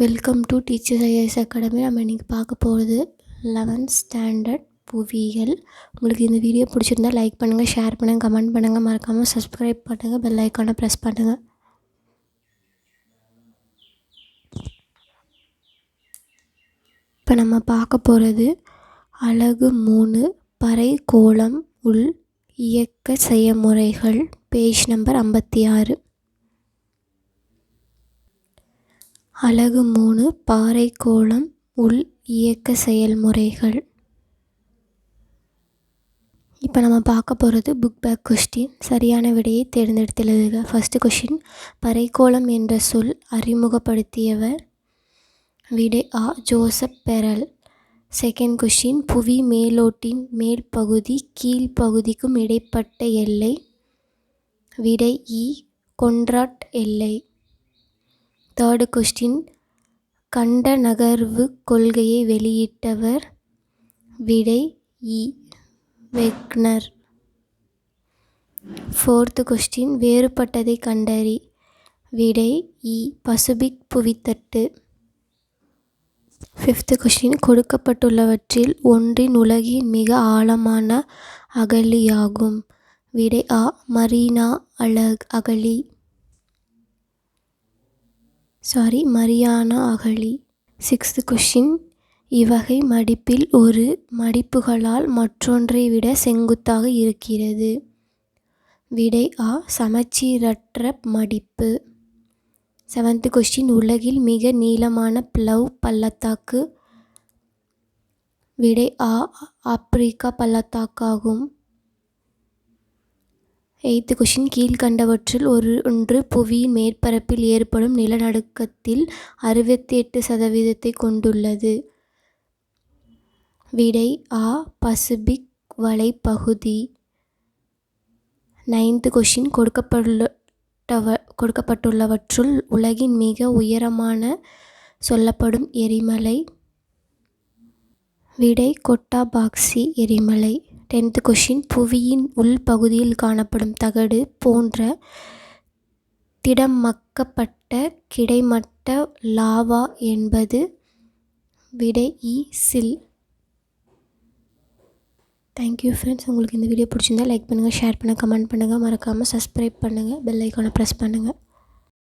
Welcome to teachers IAS academy நம்ம இன்றைக்கி பார்க்க போகிறது லெவன்த் ஸ்டாண்டர்ட் புவியியல். உங்களுக்கு இந்த வீடியோ பிடிச்சிருந்தா லைக் பண்ணுங்கள் ஷேர் பண்ணுங்கள் கமெண்ட் பண்ணுங்கள் மறக்காமல் சப்ஸ்கிரைப் பண்ணுங்கள் பெல் ஐக்கானை ப்ரெஸ் பண்ணுங்கள் இப்போ நம்ம பார்க்க போகிறது அழகு மூணு பறை கோலம் உள் இயக்க செயல்முறைகள். பேஜ் நம்பர் ஐம்பத்தி ஆறு. அலகு மூணு பாறை கோளம் உள் இயக்க செயல்முறைகள். இப்போ நம்ம பார்க்க போகிறது புக் பேக் கொஸ்டின் சரியான விடையை தேர்ந்தெடுத்து எழுதுக ஃபஸ்ட்டு கொஷின் பறைக்கோளம் என்ற சொல் அறிமுகப்படுத்தியவர் விடை ஆ ஜோசப் பெரல். செகண்ட் கொஷின் புவி மேலோட்டின் மேல் பகுதி கீழ்ப்பகுதிக்கும் இடைப்பட்ட எல்லை. விடை இ கொன்ராட் எல்லை. தேர்டு கொஸ்டின் கண்ட நகர்வு கொள்கையை வெளியிட்டவர் விடை இ. வெக்னர். ஃபோர்த்து கொஸ்டின் வேறுபட்டதை கண்டறி. விடை இ. பசுபிக் புவித்தட்டு. ஃபிஃப்த்து கொஸ்டின் கொடுக்கப்பட்டுள்ளவற்றில் ஒன்றின் உலகின் மிக ஆழமான அகழியாகும் விடை ஆ. மரீனா அழக் அகழி சாரி மரியானா அகழி சிக்ஸ்த்து கொஷின் இவ்வகை மடிப்பில் ஒரு மடிப்புகளால் மற்றொன்றை விட செங்குத்தாக இருக்கிறது. விடை ஆ சமச்சீரற்ற மடிப்பு. செவன்த்து கொஸ்டின் உலகில் மிக நீளமான பிளவ் பள்ளத்தாக்கு. விடை ஆ ஆப்பிரிக்கா பள்ளத்தாக்காகும். எய்த்து கொஷின் கீழ்கண்டவற்றில் ஒரு ஒன்று புவியின் மேற்பரப்பில் ஏற்படும் நிலநடுக்கத்தில் அறுபத்தி எட்டு சதவீதத்தை கொண்டுள்ளது. விடை ஆ பசிபிக் வலைப்பகுதி. நைன்த்து கொஷின் கொடுக்கப்பட்டுள்ளவ கொடுக்கப்பட்டுள்ளவற்றுள் உலகின் மிக உயரமான சொல்லப்படும் எரிமலை. விடை கொட்டாபாக்சி எரிமலை. டென்த்து கொஷின் புவியின் உள்பகுதியில் காணப்படும் தகடு போன்ற திடமக்கப்பட்ட கிடைமட்ட லாவா என்பது விடை இ சில். தேங்க்யூ ஃப்ரெண்ட்ஸ் உங்களுக்கு இந்த வீடியோ பிடிச்சிருந்தா லைக் பண்ணுங்கள் ஷேர் பண்ணுங்கள் கமெண்ட் பண்ணுங்கள் மறக்காமல் சப்ஸ்கிரைப் பண்ணுங்கள் பெல் ஐக்கானை ப்ரெஸ் பண்ணுங்கள்